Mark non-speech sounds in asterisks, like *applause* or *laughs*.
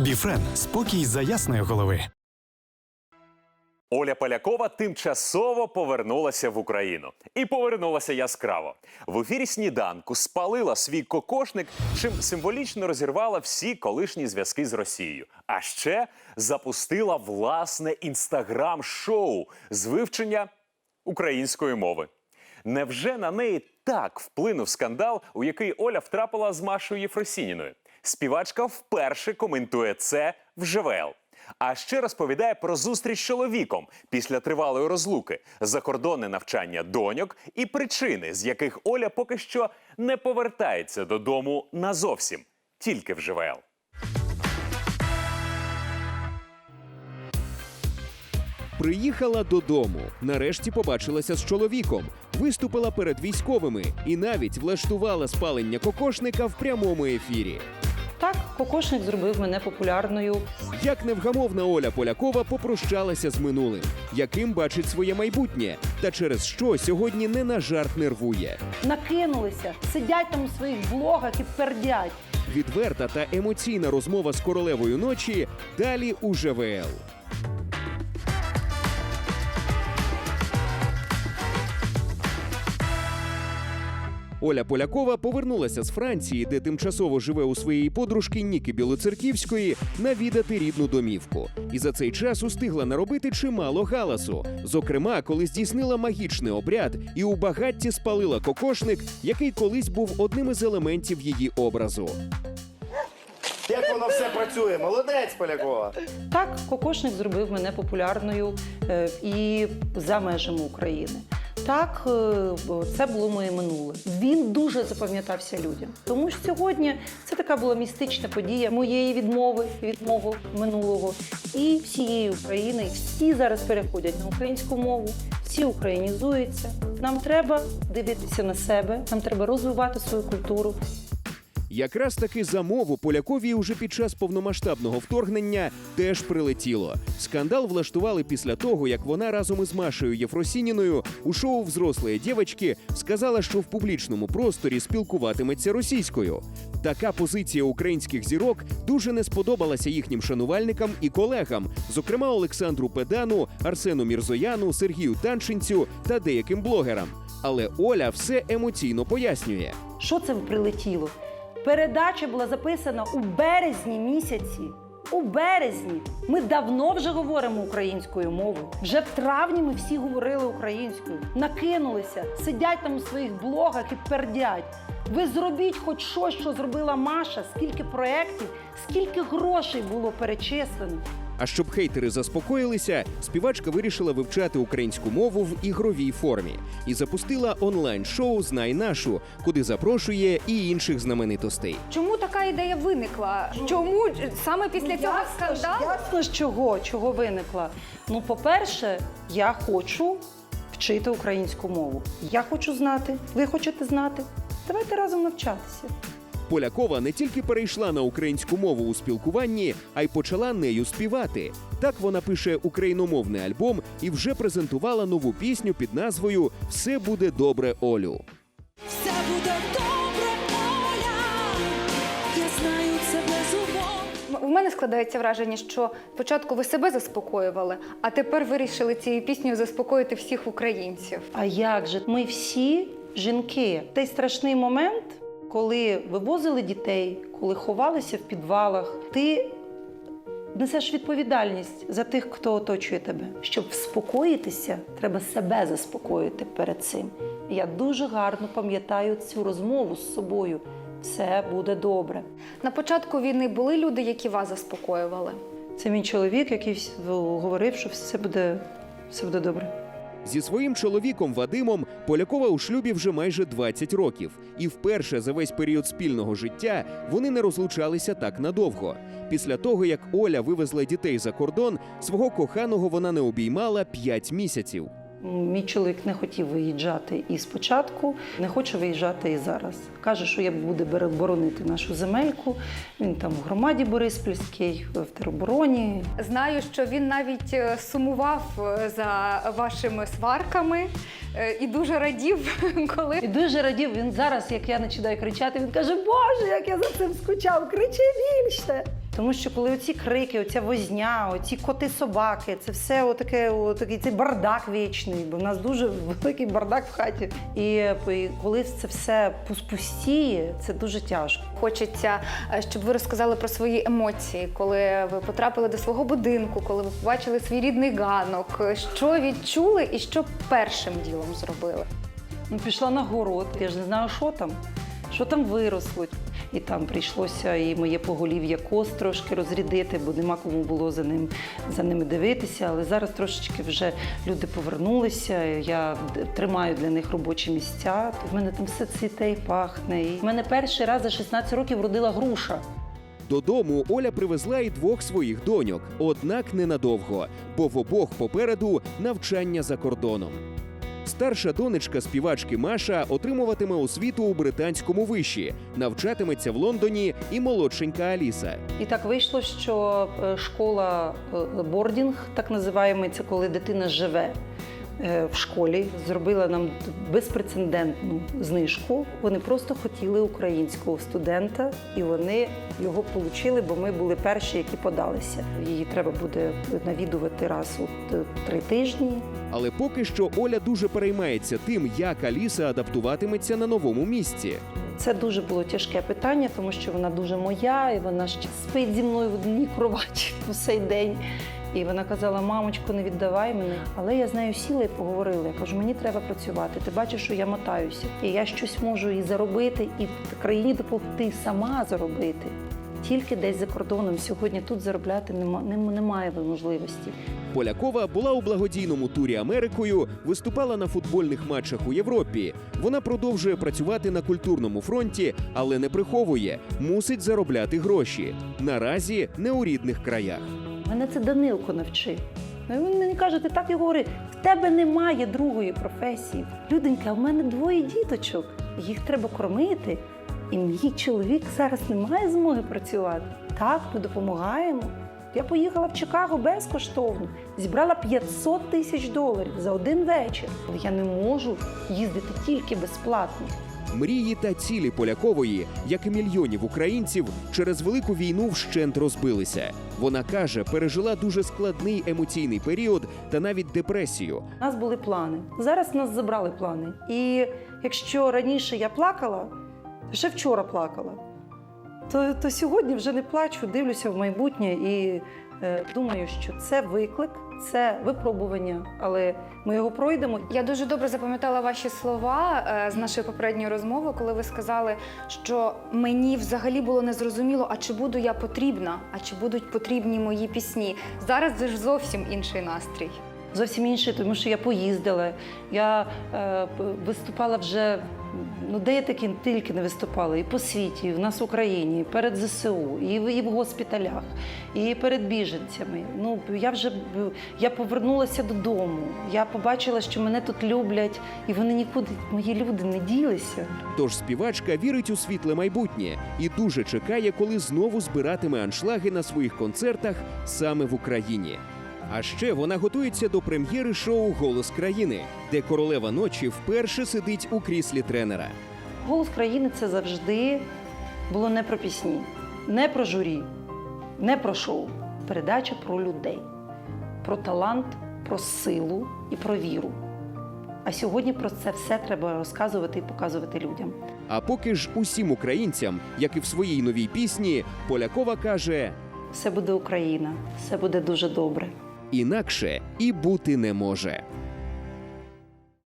Біфрен спокій за ясної голови. Оля Полякова тимчасово повернулася в Україну і повернулася яскраво. В ефірі сніданку спалила свій кокошник, чим символічно розірвала всі колишні зв'язки з Росією. А ще запустила власне інстаграм-шоу з вивчення української мови. Невже на неї так вплинув скандал, у який Оля втрапила з Машою Єфросініною? Співачка вперше коментує це в ЖВЛ. А ще розповідає про зустріч з чоловіком після тривалої розлуки, закордонне навчання доньок і причини, з яких Оля поки що не повертається додому назовсім, тільки в ЖВЛ. Приїхала додому. Нарешті побачилася з чоловіком, виступила перед військовими і навіть влаштувала спалення кокошника в прямому ефірі. Кокошник зробив мене популярною. Як невгамовна Оля Полякова попрощалася з минулим, яким бачить своє майбутнє, та через що сьогодні не на жарт нервує. Накинулися, сидять там у своїх блогах і пердять. Відверта та емоційна розмова з королевою ночі далі у ЖВЛ. Оля Полякова повернулася з Франції, де тимчасово живе у своєї подружки Ніки Білоцерківської, навідати рідну домівку. І за цей час устигла наробити чимало галасу. Зокрема, коли здійснила магічний обряд і у багатті спалила кокошник, який колись був одним із елементів її образу. Як воно все працює? Молодець, Полякова. Так, кокошник зробив мене популярною е, і за межами України. Так, е, це було моє минуле. Він дуже запам'ятався людям. Тому що сьогодні це така була містична подія моєї відмови, відмови минулого і всієї України. Всі зараз переходять на українську мову, всі українізуються. Нам треба дивитися на себе, нам треба розвивати свою культуру, Якраз таки за мову Полякові уже під час повномасштабного вторгнення теж прилетіло. Скандал влаштували після того, як вона разом із Машею Єфросініною у шоу «Взрослые дівчатки» сказала, що в публічному просторі спілкуватиметься російською. Така позиція українських зірок дуже не сподобалася їхнім шанувальникам і колегам, зокрема Олександру Педану, Арсену Мірзояну, Сергію Танчинцю та деяким блогерам. Але Оля все емоційно пояснює. Що це прилетіло? Передача була записана у березні місяці. У березні ми давно вже говоримо українською мовою. Вже в травні ми всі говорили українською. Накинулися, сидять там у своїх блогах і пердять. Ви зробіть хоч щось, що зробила Маша, скільки проєктів, скільки грошей було перечислено. А щоб хейтери заспокоїлися, співачка вирішила вивчати українську мову в ігровій формі і запустила онлайн-шоу Знай нашу, куди запрошує і інших знаменитостей. Чому така ідея виникла? Чому саме після цього скандалу? Ясно з чого, чого виникла. Ну, по-перше, я хочу вчити українську мову. Я хочу знати, ви хочете знати. Давайте разом навчатися. Полякова не тільки перейшла на українську мову у спілкуванні, а й почала нею співати. Так вона пише україномовний альбом і вже презентувала нову пісню під назвою Все буде добре, Олю. Все буде добре, Оля, я знаю це без. У мене складається враження, що спочатку ви себе заспокоювали, а тепер вирішили цією піснею заспокоїти всіх українців. А як же? Ми всі жінки. Той страшний момент, коли вивозили дітей, коли ховалися в підвалах, ти несеш відповідальність за тих, хто оточує тебе. Щоб вспокоїтися, треба себе заспокоїти перед цим. Я дуже гарно пам'ятаю цю розмову з собою. Все буде добре. На початку війни були люди, які вас заспокоювали. Це мій чоловік, який говорив, що все буде, все буде добре. Зі своїм чоловіком Вадимом Полякова у шлюбі вже майже 20 років, і вперше за весь період спільного життя вони не розлучалися так надовго. Після того, як Оля вивезла дітей за кордон, свого коханого вона не обіймала 5 місяців. Мій чоловік не хотів виїжджати і спочатку, не хоче виїжджати і зараз. Каже, що я буду бере- боронити нашу земельку. Він там в громаді Бориспільській, в теробороні. Знаю, що він навіть е, сумував е, за вашими сварками е, і дуже радів, *laughs* коли І дуже радів. Він зараз, як я починаю кричати, він каже: Боже, як я за цим скучав! Кричи більше! Тому що коли оці крики, оця возня, оці коти-собаки, це все отаке, отакий цей бардак вічний, бо в нас дуже великий бардак в хаті. І, і коли це все пустіє, це дуже тяжко. Хочеться, е, щоб ви розказали про свої емоції, коли ви потрапили до свого будинку, коли ви побачили свій рідний ганок. Що відчули і що першим ділом зробили? Ну, пішла на город, я ж не знаю, що там, що там виросло. І там прийшлося і моє поголів'я коз трошки розрядити, бо нема кому було за ним за ними дивитися. Але зараз трошечки вже люди повернулися. Я тримаю для них робочі місця. В мене там все цвіте і пахне. І в мене перший раз за 16 років родила груша. Додому Оля привезла і двох своїх доньок, однак ненадовго, бо в обох попереду навчання за кордоном. Старша донечка співачки Маша отримуватиме освіту у британському виші, навчатиметься в Лондоні і молодшенька Аліса. І так вийшло, що е, школа е, бордінг, так називаємо, це коли дитина живе в школі, зробила нам безпрецедентну знижку. Вони просто хотіли українського студента, і вони його отримали, бо ми були перші, які подалися. Її треба буде навідувати раз у три тижні. Але поки що Оля дуже переймається тим, як Аліса адаптуватиметься на новому місці. Це дуже було тяжке питання, тому що вона дуже моя, і вона ще спить зі мною в одній кроваті усе день. І вона казала: мамочко, не віддавай мене. Але я з нею сіла і поговорила. Я кажу, мені треба працювати. Ти бачиш, що я мотаюся. І я щось можу і заробити, і в країні допомогти сама заробити. Тільки десь за кордоном. Сьогодні тут заробляти нема, немає можливості. Полякова була у благодійному турі Америкою, виступала на футбольних матчах у Європі. Вона продовжує працювати на культурному фронті, але не приховує, мусить заробляти гроші. Наразі не у рідних краях. Мене це Данилко навчив. Ну, Він мені каже, ти так і говори, в тебе немає другої професії. Люденька, в мене двоє діточок. Їх треба кормити. І мій чоловік зараз не має змоги працювати. Так, ми допомагаємо. Я поїхала в Чикаго безкоштовно, зібрала 500 тисяч доларів за один вечір. Я не можу їздити тільки безплатно. Мрії та цілі Полякової, як і мільйонів українців, через велику війну вщент розбилися. Вона каже, пережила дуже складний емоційний період та навіть депресію. У нас були плани. Зараз нас забрали плани. І якщо раніше я плакала, ще вчора плакала, то, то сьогодні вже не плачу, дивлюся в майбутнє і е, думаю, що це виклик, це випробування, але ми його пройдемо. Я дуже добре запам'ятала ваші слова е, з нашої попередньої розмови, коли ви сказали, що мені взагалі було незрозуміло, а чи буду я потрібна, а чи будуть потрібні мої пісні. Зараз це ж зовсім інший настрій. Зовсім інше, тому що я поїздила. Я е, виступала вже. Ну, де я таки тільки не виступала, і по світі, і в нас в Україні, і перед ЗСУ, і в, і в госпіталях, і перед біженцями. Ну я вже я повернулася додому. Я побачила, що мене тут люблять, і вони нікуди, мої люди, не ділися. Тож співачка вірить у світле майбутнє і дуже чекає, коли знову збиратиме аншлаги на своїх концертах саме в Україні. А ще вона готується до прем'єри шоу Голос країни, де королева ночі вперше сидить у кріслі тренера. Голос країни це завжди було не про пісні, не про журі, не про шоу. Передача про людей, про талант, про силу і про віру. А сьогодні про це все треба розказувати і показувати людям. А поки ж усім українцям, як і в своїй новій пісні, Полякова каже: Все буде Україна, все буде дуже добре. Інакше і бути не може.